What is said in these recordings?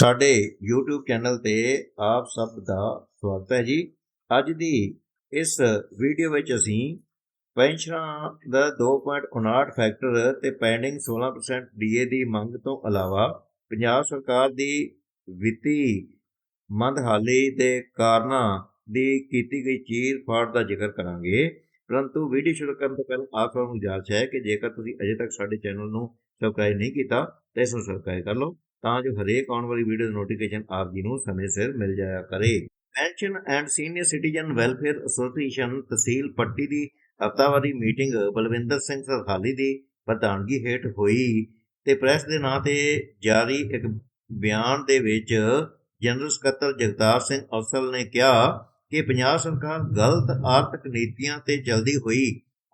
ਸਾਡੇ YouTube channel ਤੇ ਆਪ ਸਭ ਦਾ ਸਵਾਗਤ ਹੈ ਜੀ। ਅੱਜ ਦੀ ਇਸ ਵੀਡੀਓ ਵਿੱਚ ਅਸੀਂ ਪੈਨਸ਼ਨਾਂ ਦਾ 2.59 ਫੈਕਟਰ ਤੇ ਪੈਂਡਿੰਗ 16% ਡੀਏ ਦੀ ਮੰਗ ਤੋਂ ਇਲਾਵਾ ਪੰਜਾਬ ਸਰਕਾਰ ਦੀ ਵਿੱਤੀ ਮੰਦਹਾਲੀ ਦੇ ਕਾਰਨਾਂ ਦੀ ਕੀਤੀ ਗਈ ਚੀਰ ਫਾੜ ਦਾ ਜ਼ਿਕਰ ਕਰਾਂਗੇ। ਪਰੰਤੂ ਵੀਡੀਓ ਸ਼ੁਰੂ ਕਰਨ ਤੋਂ ਪਹਿਲਾਂ ਆਪ ਸਭ ਨੂੰ ਗੁਜ਼ਾਰਿਸ਼ ਹੈ ਕਿ ਜੇਕਰ ਤੁਸੀਂ ਅਜੇ ਤੱਕ ਸਾਡੇ ਚੈਨਲ ਨੂੰ ਸਬਸਕ੍ਰਾਈਬ ਨਹੀਂ ਕੀਤਾ ਤਾਂ ਇਸ ਨੂੰ ਸਬਸਕ੍ਰਾਈਬ ਕਰ ਲਓ। ਤਾਂ ਜੋ ਹਰੇਕ ਆਉਣ ਵਾਲੀ ਵੀਡੀਓ ਦੀ ਨੋਟੀਫਿਕੇਸ਼ਨ ਆਪ ਜੀ ਨੂੰ ਸਮੇਂ ਸਿਰ ਮਿਲ ਜਾਇਆ ਕਰੇ। Pension and senior citizen welfare association ਤਹਿਸੀਲ ਪੱਟੀ ਦੀ ਹਫ਼ਤਾਵਾਰੀ ਮੀਟਿੰਗ ਬਲਵਿੰਦਰ ਸਿੰਘ ਸਰਖਾਲੀ ਦੀ ਪ੍ਰਧਾਨਗੀ ਹੇਠ ਹੋਈ ਤੇ ਪ੍ਰੈਸ ਦੇ ਨਾਂ ਤੇ ਜਾਰੀ ਇੱਕ ਬਿਆਨ ਦੇ ਵਿੱਚ ਜਨਰਲ ਸਕੱਤਰ ਜਗਤਾਰ ਸਿੰਘ ਅਫਸਲ ਨੇ ਕਿਹਾ ਕਿ ਪੰਜਾਬ ਸਰਕਾਰ ਗਲਤ ਆਰਥਿਕ ਨੀਤੀਆਂ ਤੇ ਚਲਦੀ ਹੋਈ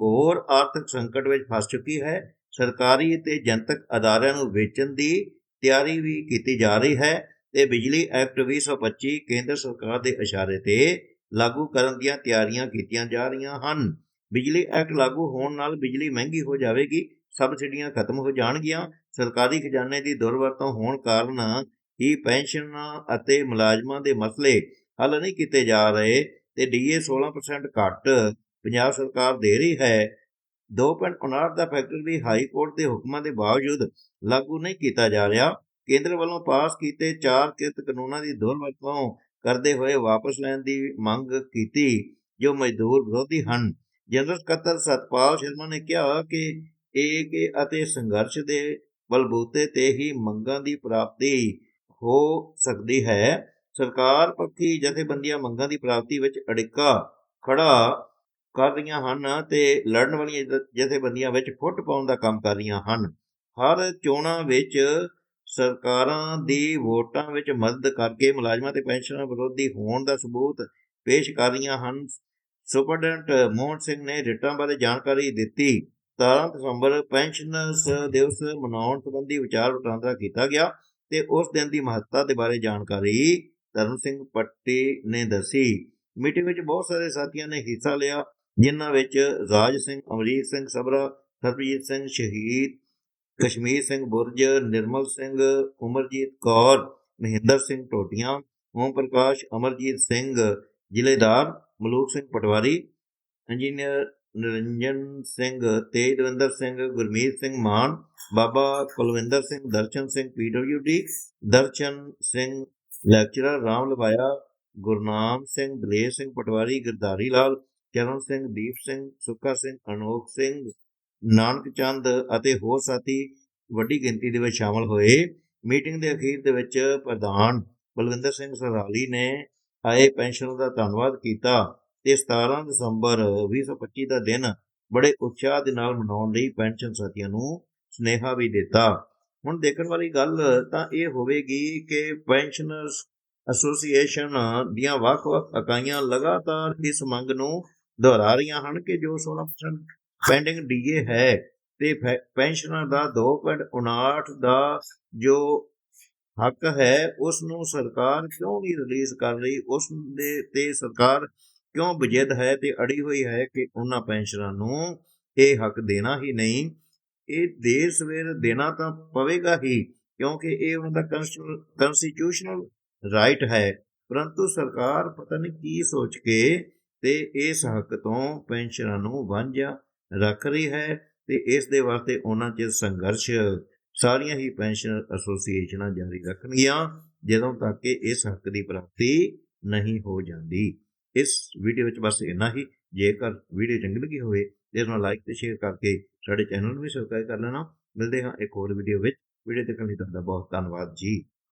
ਘੋਰ ਆਰਥਿਕ ਸੰਕਟ ਵਿੱਚ ਫਸ ਚੁੱਕੀ ਹੈ। ਸਰਕਾਰੀ ਤੇ ਜਨਤਕ ਅਦਾਰਿਆਂ ਨੂੰ ਵੇਚਣ ਦੀ ਤਿਆਰੀ ਵੀ ਕੀਤੀ ਜਾ ਰਹੀ ਹੈ ਤੇ ਬਿਜਲੀ ਐਕਟ 2025 ਕੇਂਦਰ ਸਰਕਾਰ ਦੇ ਇਸ਼ਾਰੇ ਤੇ ਲਾਗੂ ਕਰਨ ਦੀਆਂ ਤਿਆਰੀਆਂ ਕੀਤੀਆਂ ਜਾ ਰਹੀਆਂ ਹਨ। ਬਿਜਲੀ ਐਕਟ ਲਾਗੂ ਹੋਣ ਨਾਲ ਬਿਜਲੀ ਮਹਿੰਗੀ ਹੋ ਜਾਵੇਗੀ, ਸਬਸਿਡੀਆਂ ਖਤਮ ਹੋ ਜਾਣਗੀਆਂ, ਸਰਕਾਰੀ ਖਜ਼ਾਨੇ ਦੀ ਦੁਰਵਰਤੋਂ ਹੋਣ ਕਾਰਨ ਹੀ ਪੈਨਸ਼ਨਾਂ ਅਤੇ ਮੁਲਾਜ਼ਮਾਂ ਦੇ ਮਸਲੇ ਹੱਲ ਨਹੀਂ ਕੀਤੇ ਜਾ ਰਹੇ ਤੇ ਡੀਏ 16% ਘੱਟ ਪੰਜਾਬ ਸਰਕਾਰ ਦੇ ਰਹੀ ਹੈ। 2.59 ਦਾ ਫੈਕਟਰ ਵੀ ਹਾਈ ਕੋਰਟ ਦੇ ਹੁਕਮਾਂ ਦੇ ਬਾਵਜੂਦ ਲਾਗੂ ਨਹੀਂ ਕੀਤਾ ਜਾ ਰਿਹਾ। ਕੇਂਦਰ ਵੱਲੋਂ ਪਾਸ ਕੀਤੇ ਚਾਰ ਕਿਰਤ ਕਾਨੂੰਨਾਂ ਦੀ ਦੁਰਵਰਤੋਂ ਕਰਦੇ ਹੋਏ ਵਾਪਸ ਲੈਣ ਦੀ ਮੰਗ ਕੀਤੀ, ਜੋ ਮਜ਼ਦੂਰ ਵਿਰੋਧੀ ਹਨ। ਜਨਰਲ ਸਕੱਤਰ ਸਤਪਾਲ ਸ਼ਰਮਾ ਨੇ ਕਿਹਾ ਕਿ ਏਕ ਅਤੇ ਸੰਘਰਸ਼ ਦੇ ਬਲਬੂਤੇ ਤੇ ਹੀ ਮੰਗਾਂ ਦੀ ਪ੍ਰਾਪਤੀ ਹੋ ਸਕਦੀ ਹੈ। ਸਰਕਾਰ ਪੱਖੀ ਜਥੇਬੰਦੀਆਂ ਮੰਗਾਂ ਦੀ ਪ੍ਰਾਪਤੀ ਵਿੱਚ ਅੜਿੱਕਾ ਖੜਾ ਕਰ ਰਹੀਆਂ ਹਨ ਤੇ ਲੜਨ ਵਾਲੀਆਂ ਜਥੇਬੰਦੀਆਂ ਵਿੱਚ ਫੁੱਟ ਪਾਉਣ ਦਾ ਕੰਮ ਕਰ ਰਹੀਆਂ ਹਨ। ਹਰ ਚੋਣਾਂ ਵਿੱਚ ਸਰਕਾਰਾਂ ਦੀ ਵੋਟਾਂ ਵਿੱਚ ਮਦਦ ਕਰਕੇ ਮੁਲਾਜ਼ਮਾਂ ਤੇ ਪੈਨਸ਼ਨਰਾਂ ਵਿਰੋਧੀ ਹੋਣ ਦਾ ਸਬੂਤ ਪੇਸ਼ ਕਰ ਰਹੀਆਂ ਹਨ। ਸੁਪਰਡੈਂਟ ਮੋਹਨ ਸਿੰਘ ਨੇ ਰਿਟਾਂ ਬਾਰੇ ਜਾਣਕਾਰੀ ਦਿੱਤੀ। 17 ਦਸੰਬਰ ਪੈਨਸ਼ਨਰਸ ਦਿਵਸ ਮਨਾਉਣ ਸੰਬੰਧੀ ਵਿਚਾਰ ਵਟਾਂਦਰਾ ਕੀਤਾ ਗਿਆ ਤੇ ਉਸ ਦਿਨ ਦੀ ਮਹੱਤਤਾ ਦੇ ਬਾਰੇ ਜਾਣਕਾਰੀ ਤਰਨ ਸਿੰਘ ਪੱਟੀ ਨੇ ਦੱਸੀ। ਮੀਟਿੰਗ ਵਿੱਚ ਬਹੁਤ ਸਾਰੇ ਸਾਥੀਆਂ ਨੇ ਹਿੱਸਾ ਲਿਆ, ਜਿਨ੍ਹਾਂ ਵਿੱਚ ਰਾਜ ਸਿੰਘ, ਅਮਰੀਕ ਸਿੰਘ ਸਬਰਾ ਸਰਬਜੀਤ ਸਿੰਘ ਸ਼ਹੀਦ ਕਸ਼ਮੀਰ ਸਿੰਘ ਬੁਰਜ, ਨਿਰਮਲ ਸਿੰਘ ਉਮਰਜੀਤ ਕੌਰ, ਮਹਿੰਦਰ ਸਿੰਘ ਟੋਟੀਆਂ, ਓਮ ਪ੍ਰਕਾਸ਼ ਅਮਰਜੀਤ ਸਿੰਘ ਜ਼ਿਲ੍ਹੇਦਾਰ, ਮਲੂਕ ਸਿੰਘ ਪਟਵਾਰੀ, ਇੰਜੀਨੀਅਰ ਨਿਰੰਜਨ ਸਿੰਘ ਤੇਜਦਵਿੰਦਰ ਸਿੰਘ, ਗੁਰਮੀਤ ਸਿੰਘ ਮਾਨ, ਬਾਬਾ ਕੁਲਵਿੰਦਰ ਸਿੰਘ, ਦਰਸ਼ਨ ਸਿੰਘ ਪੀਡਬਲਯੂਡੀ ਦਰਸ਼ਨ ਸਿੰਘ, ਲੈਕਚਰਰ ਰਾਮ ਲਵਾਇਆ, ਗੁਰਨਾਮ ਸਿੰਘ, ਦਲੇਰ ਸਿੰਘ ਪਟਵਾਰੀ, ਗਿਰਧਾਰੀ ਲਾਲ, ਚਰਨ ਸਿੰਘ, ਦੀਪ ਸਿੰਘ, ਸੁੱਕਾ ਸਿੰਘ, ਅਨੋਖ ਸਿੰਘ ਨਾਨਕ ਚੰਦ ਅਤੇ ਹੋਰ ਸਾਥੀ ਵੱਡੀ ਗਿਣਤੀ ਦੇ ਵਿੱਚ ਸ਼ਾਮਲ ਹੋਏ। ਮੀਟਿੰਗ ਦੇ ਅਖੀਰ ਦੇ ਵਿੱਚ ਪ੍ਰਧਾਨ ਬਲਵਿੰਦਰ ਸਿੰਘ ਸਰਾਲੀ ਨੇ ਆਏ ਪੈਨਸ਼ਨ ਦਾ ਧੰਨਵਾਦ ਕੀਤਾ ਤੇ 17 ਦਸੰਬਰ 2025 ਦਾ ਦਿਨ ਬੜੇ ਉਤਸ਼ਾਹ ਦੇ ਨਾਲ ਮਨਾਉਣ ਲਈ ਪੈਨਸ਼ਨ ਸਾਥੀਆਂ ਨੂੰ ਸੁਨੇਹਾ ਵੀ ਦਿੱਤਾ। ਹੁਣ ਦੇਖਣ ਵਾਲੀ ਗੱਲ ਤਾਂ ਇਹ ਹੋਵੇਗੀ ਕਿ ਪੈਨਸ਼ਨਰਸ ਐਸੋਸੀਏਸ਼ਨ ਦੀਆਂ ਵੱਖ-ਵੱਖ ਇਕਾਈਆਂ ਲਗਾਤਾਰ ਇਸ ਮੰਗ ਨੂੰ ਦੁਹਰਾ ਰਹੀਆਂ ਹਨ ਕਿ ਜੋ 16% ਪੈਂਡਿੰਗ ਡੀਏ ਹੈ ਤੇ ਫੈ- ਪੈਨਸ਼ਨਾਂ ਦਾ 2.59 ਦਾ ਜੋ ਹੱਕ ਹੈ ਉਸ ਨੂੰ ਸਰਕਾਰ ਕਿਉਂ ਨਹੀਂ ਰਿਲੀਜ਼ ਕਰ ਰਹੀ? ਉਸ ਦੇ ਤੇ ਸਰਕਾਰ ਕਿਉਂ ਬਜਿੱਦ ਹੈ ਤੇ ਅੜੀ ਹੋਈ ਹੈ ਕਿ ਉਹਨਾਂ ਪੈਨਸ਼ਨਰਾਂ ਨੂੰ ਇਹ ਹੱਕ ਦੇਣਾ ਹੀ ਨਹੀਂ? ਇਹ ਦੇਰ ਸਵੇਰ ਦੇਣਾ ਤਾਂ ਪਵੇਗਾ ਹੀ, ਕਿਉਂਕਿ ਇਹ ਉਹਨਾਂ ਦਾ ਕਨਸਟੀਟਿਊਸ਼ਨਲ ਰਾਈਟ ਹੈ। ਪਰੰਤੂ ਸਰਕਾਰ ਪਤਾ ਨਹੀਂ ਕੀ ਸੋਚ ਕੇ ਤੇ ਇਸ ਹੱਕ ਤੋਂ ਪੈਨਸ਼ਨਰਾਂ ਨੂੰ ਵਾਂਝਾ ਰੱਖ ਰਹੀ ਹੈ ਤੇ ਇਸ ਦੇ ਵਾਸਤੇ ਉਹਨਾਂ 'ਚ ਸੰਘਰਸ਼, ਸਾਰੀਆਂ ਹੀ ਪੈਨਸ਼ਨ ਐਸੋਸੀਏਸ਼ਨਾਂ ਜਾਰੀ ਰੱਖਣਗੀਆਂ, ਜਦੋਂ ਤੱਕ ਕਿ ਇਸ ਹੱਕ ਦੀ ਪ੍ਰਾਪਤੀ ਨਹੀਂ ਹੋ ਜਾਂਦੀ। ਇਸ ਵੀਡੀਓ ਵਿੱਚ ਬਸ ਇੰਨਾ ਹੀ। ਜੇਕਰ ਵੀਡੀਓ ਚੰਗੀ ਲੱਗੀ ਹੋਵੇ, ਤੇ ਇਸ ਨੂੰ ਲਾਈਕ ਤੇ ਸ਼ੇਅਰ ਕਰਕੇ ਸਾਡੇ ਚੈਨਲ ਨੂੰ ਵੀ ਸਬਸਕ੍ਰਾਈਬ ਕਰ ਲੈਣਾ। ਮਿਲਦੇ ਹਾਂ ਇੱਕ ਹੋਰ ਵੀਡੀਓ ਵਿੱਚ। ਵੀਡੀਓ ਦੇਖਣ ਲਈ ਤੁਹਾਡਾ ਬਹੁਤ ਧੰਨਵਾਦ ਜੀ।